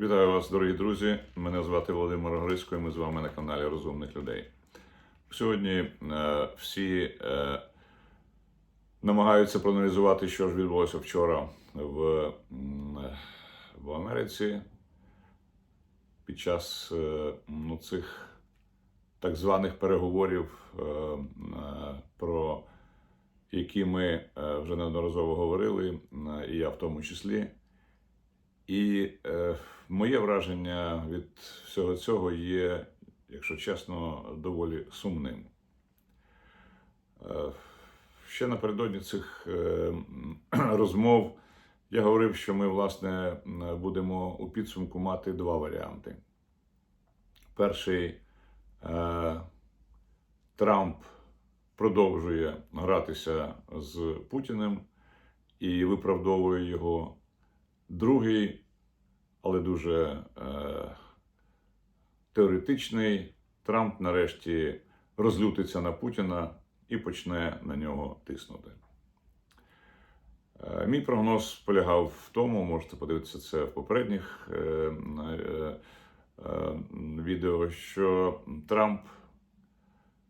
Вітаю вас, дорогі друзі. Мене звати Володимир Грицько, і ми з вами на каналі Розумних людей. Сьогодні е, всі е, намагаються проаналізувати, що ж відбулося вчора в, в Америці під час е, ну, цих так званих переговорів, е, е, про які ми е, вже неодноразово говорили, е, і я в тому числі. І е, моє враження від всього цього є, якщо чесно, доволі сумним. Е, ще напередодні цих е, розмов я говорив, що ми, власне, будемо у підсумку мати два варіанти. Перший е, Трамп продовжує гратися з Путіним і виправдовує його. Другий, але дуже е, теоретичний, Трамп нарешті розлютиться на Путіна і почне на нього тиснути. Е, мій прогноз полягав в тому, можете подивитися це в попередніх е, е, е, відео, що Трамп,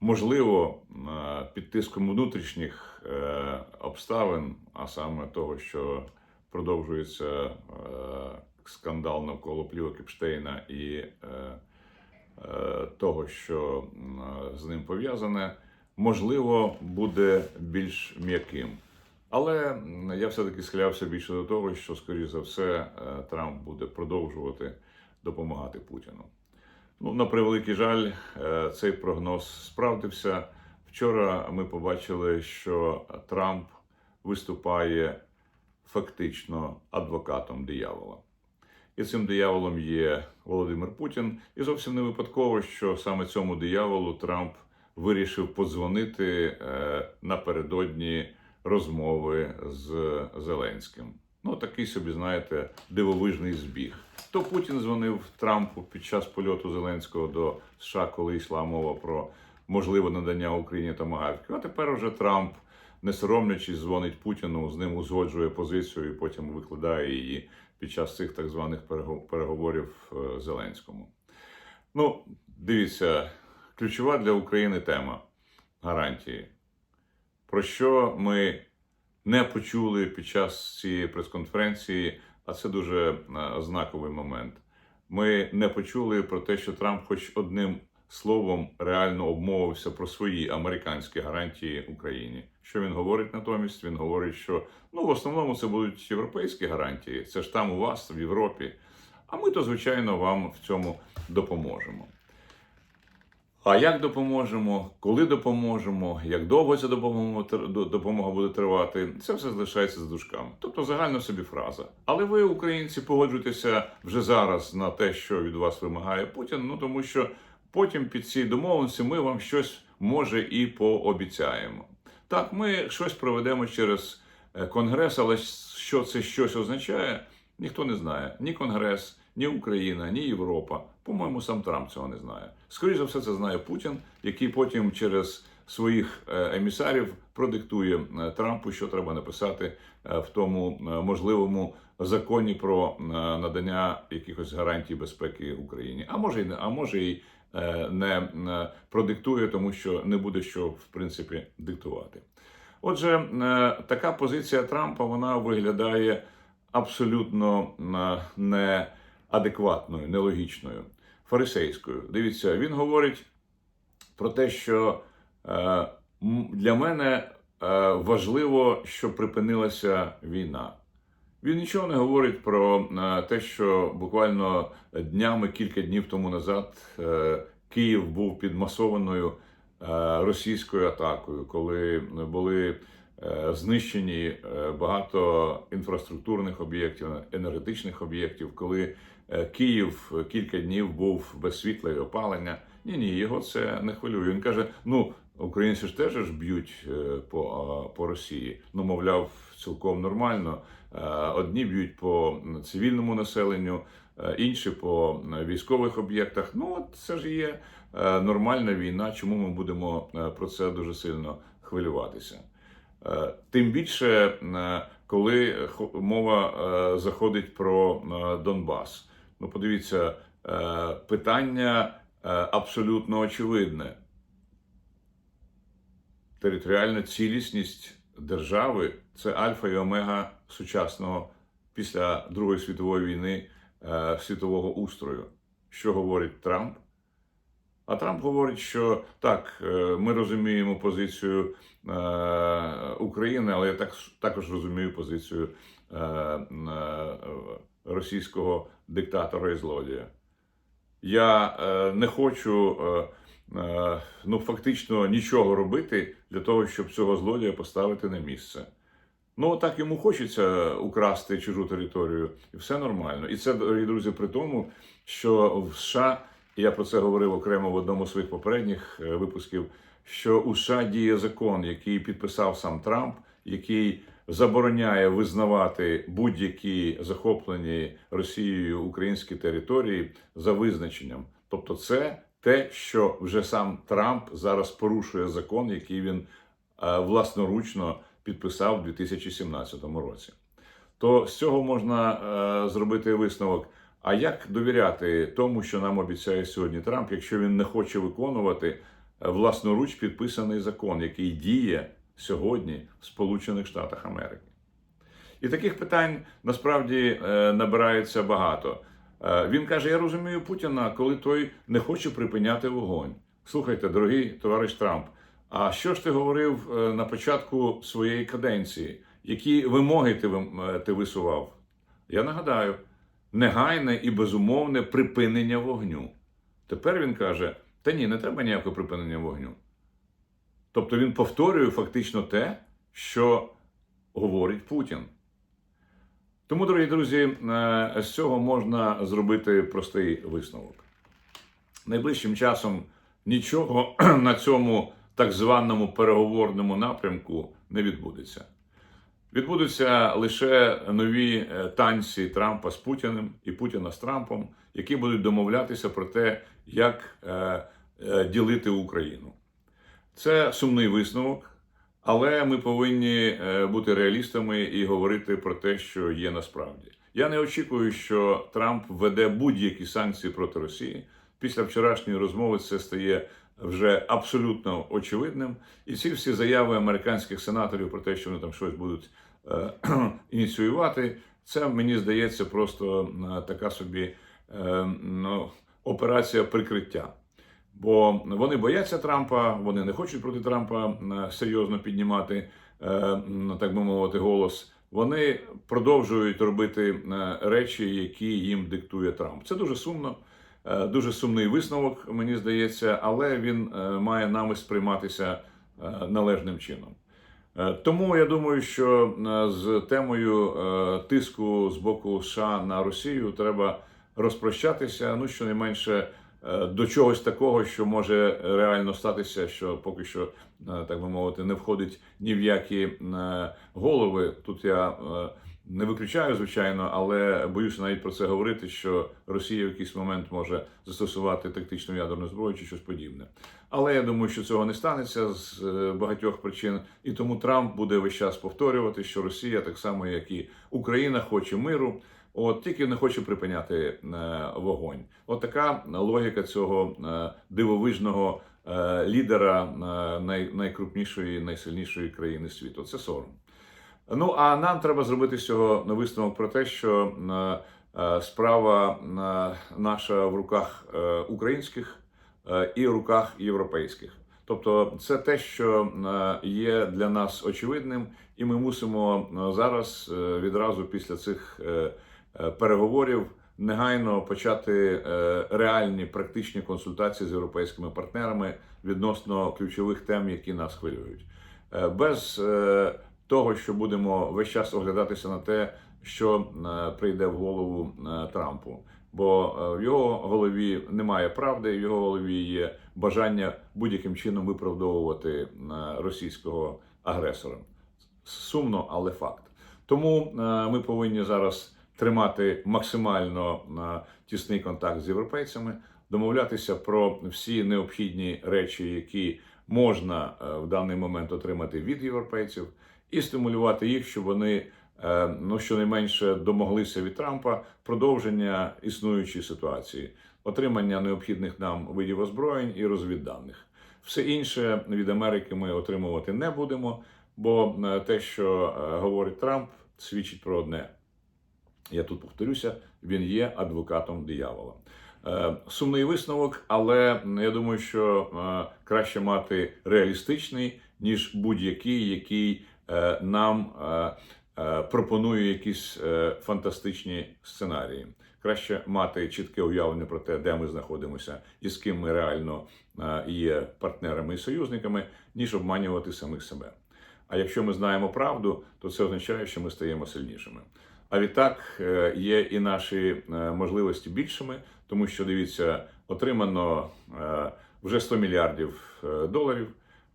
можливо, е, під тиском внутрішніх обставин, а саме того, що продовжується е, скандал навколо плівок Епштейна і е, е, того, що з ним пов'язане, можливо, буде більш м'яким. Але я все-таки схилявся більше до того, що, скоріш за все, Трамп буде продовжувати допомагати Путіну. Ну, на превеликий жаль, цей прогноз справдився. Вчора ми побачили, що Трамп виступає фактично адвокатом диявола. І цим дияволом є Володимир Путін. І зовсім не випадково, що саме цьому дияволу Трамп вирішив подзвонити е, напередодні розмови з Зеленським. Ну, такий собі, знаєте, дивовижний збіг. То Путін дзвонив Трампу під час польоту Зеленського до США, коли йшла мова про можливе надання Україні томагавків. А тепер вже Трамп не соромлячись, дзвонить Путіну, з ним узгоджує позицію і потім викладає її під час цих так званих переговорів е, Зеленському. Ну, дивіться, ключова для України тема гарантії. Про що ми не почули під час цієї прес-конференції, а це дуже е, знаковий момент. Ми не почули про те, що Трамп, хоч одним словом, реально обмовився про свої американські гарантії Україні. Що він говорить натомість? Він говорить, що ну в основному це будуть європейські гарантії. Це ж там у вас в Європі. А ми то, звичайно, вам в цьому допоможемо. А як допоможемо, коли допоможемо, як довго ця допомога, буде тривати, це все залишається з дужками. Тобто загальна собі фраза. Але ви, українці, погоджуєтеся вже зараз на те, що від вас вимагає Путін. Ну тому що потім під ці домовленості ми вам щось може і пообіцяємо. Так, ми щось проведемо через е, конгрес, але що це щось означає, ніхто не знає. Ні Конгрес, ні Україна, ні Європа. По-моєму, сам Трамп цього не знає. Скоріше за все, це знає Путін, який потім через своїх е, емісарів продиктує е, Трампу, що треба написати в тому можливому законі про надання якихось гарантій безпеки Україні. А може а може е, не е, продиктує, тому що не буде що в принципі диктувати. Отже, е, така позиція Трампа вона виглядає абсолютно е, неадекватною, нелогічною, фарисейською. Дивіться, він говорить про те, що е, для мене е, важливо, щоб припинилася війна. Він нічого не говорить про е, те, що буквально днями, кілька днів тому назад е, Київ був під масованою е, російською атакою, коли були е, знищені е, багато інфраструктурних об'єктів, енергетичних об'єктів, коли Київ кілька днів був без світла і опалення. Ні, ні, його це не хвилює. Він каже: ну, українці ж теж ж б'ють по, по Росії. Ну, мовляв, цілком нормально. Одні б'ють по цивільному населенню, інші по е, військових об'єктах. Ну, це ж є е, нормальна війна. Чому ми будемо е, про це дуже сильно хвилюватися? Е, Тим більше, е, коли мова е, заходить про е, Донбас. Ну, подивіться, е, питання е, абсолютно очевидне. Територіальна цілісність держави це альфа і омега сучасного після Другої світової війни е, світового устрою. Що говорить Трамп? А Трамп говорить, що так, е, ми розуміємо позицію е, України, але я так, також розумію позицію е, е, російського диктатора і злодія. Я е, не хочу е, е, ну, фактично нічого робити для того, щоб цього злодія поставити на місце. Ну, так йому хочеться украсти чужу територію, і все нормально. І це, дорогі друзі, при тому, що в США, і я про це говорив окремо в одному з своїх попередніх е, випусків, що у США діє закон, який підписав сам Трамп, який забороняє визнавати будь-які захоплені Росією українські території за визначенням. Тобто, це те, що вже сам Трамп зараз порушує закон, який він е, власноручно підписав у 2017 році. То з цього можна е, зробити висновок. А як довіряти тому, що нам обіцяє сьогодні Трамп, якщо він не хоче виконувати е, власноруч підписаний закон, який діє сьогодні в Сполучених Штатах Америки? І таких питань насправді е, набирається багато. Е, Він каже: Я розумію Путіна, коли той не хоче припиняти вогонь. Слухайте, дорогий товариш Трамп. А що ж ти говорив е, на початку своєї каденції? Які вимоги ти, е, ти висував? Я нагадаю, негайне і безумовне припинення вогню. Тепер він каже: та ні, не треба ніякого припинення вогню. Тобто він повторює фактично те, що говорить Путін. Тому, дорогі друзі, е, з цього можна зробити простий висновок. Найближчим часом нічого на цьому так званому переговорному напрямку не відбудеться. Відбудуться лише нові е, танці Трампа з Путіним і Путіна з Трампом, які будуть домовлятися про те, як е, е, ділити Україну. Це сумний висновок, але ми повинні бути реалістами і говорити про те, що є насправді. Я не очікую, що Трамп введе будь-які санкції проти Росії. Після вчорашньої розмови це стає вже абсолютно очевидним. І ці всі заяви американських сенаторів про те, що вони там щось будуть е, ініціювати, це мені здається просто е, така собі е, ну, операція прикриття. Бо вони бояться Трампа, вони не хочуть проти Трампа е, серйозно піднімати, е, так би мовити, голос. Вони продовжують робити речі, які їм диктує Трамп. Це дуже сумно, дуже сумний висновок, мені здається, але він е, має нами сприйматися е, належним чином. Е, Тому я думаю, що е, з темою е, тиску з боку США на Росію треба розпрощатися. Ну щонайменше е, до чогось такого, що може реально статися, що поки що, е, так би мовити, не входить ні в які е, голови. Тут я е, не виключаю, звичайно, але боюся навіть про це говорити, що Росія в якийсь момент може застосувати тактичну ядерну зброю чи щось подібне. Але я думаю, що цього не станеться з е, багатьох причин, і тому Трамп буде весь час повторювати, що Росія, так само як і Україна, хоче миру. От тільки не хоче припиняти е, вогонь. От така логіка цього е, дивовижного лідера най, найкрупнішої, найсильнішої країни світу. Це сором. Ну а нам треба зробити з цього на висновок про те, що е, е, справа е, наша в руках українських і в руках європейських. Тобто, це те, що є для нас очевидним, і ми мусимо зараз відразу після цих переговорів негайно почати реальні практичні консультації з європейськими партнерами відносно ключових тем, які нас хвилюють. Без того, що будемо весь час оглядатися на те, що е, прийде в голову е, Трампу. Бо е, в його голові немає правди, в його голові є бажання будь-яким чином виправдовувати російського агресора. Сумно, але факт. Тому ми повинні зараз тримати максимально тісний контакт з європейцями, домовлятися про всі необхідні речі, які можна в даний момент отримати від європейців, і стимулювати їх, щоб вони е, ну щонайменше домоглися від Трампа продовження існуючої ситуації, отримання необхідних нам видів озброєнь і розвідданих. Все інше від Америки ми отримувати не будемо, бо е, те, що е, говорить Трамп, свідчить про одне. Я тут повторюся, він є адвокатом диявола. Сумний висновок, але я думаю, що краще мати реалістичний, ніж будь-який, який нам е, е, пропонує якісь е, фантастичні сценарії. Краще мати чітке уявлення про те, де ми знаходимося і з ким ми реально е, є партнерами і союзниками, ніж обманювати самих себе. А якщо ми знаємо правду, то це означає, що ми стаємо сильнішими. А відтак е, є і наші е, можливості більшими, тому що дивіться, отримано е, вже 100 мільярдів е, доларів.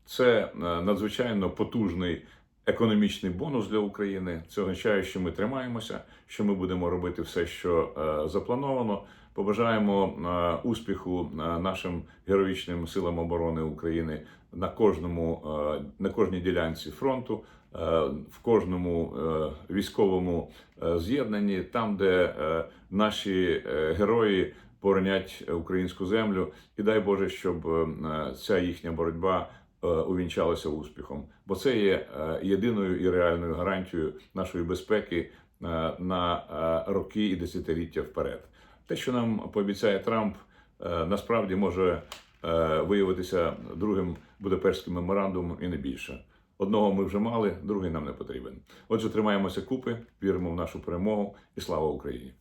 Це е, надзвичайно потужний економічний бонус для України. Це означає, що ми тримаємося, що ми будемо робити все, що е, заплановано. Побажаємо е, успіху е, нашим героїчним силам оборони України на кожному на кожній ділянці фронту, в кожному військовому з'єднанні, там, де наші герої боронять українську землю, і дай Боже, щоб ця їхня боротьба е, увінчалася успіхом, бо це є е, єдиною і реальною гарантією нашої безпеки е, на роки і десятиліття вперед. Те, що нам пообіцяє Трамп, насправді може виявитися другим Будапештським меморандумом і не більше. Одного ми вже мали, другий нам не потрібен. Отже, тримаємося купи, віримо в нашу перемогу і слава Україні!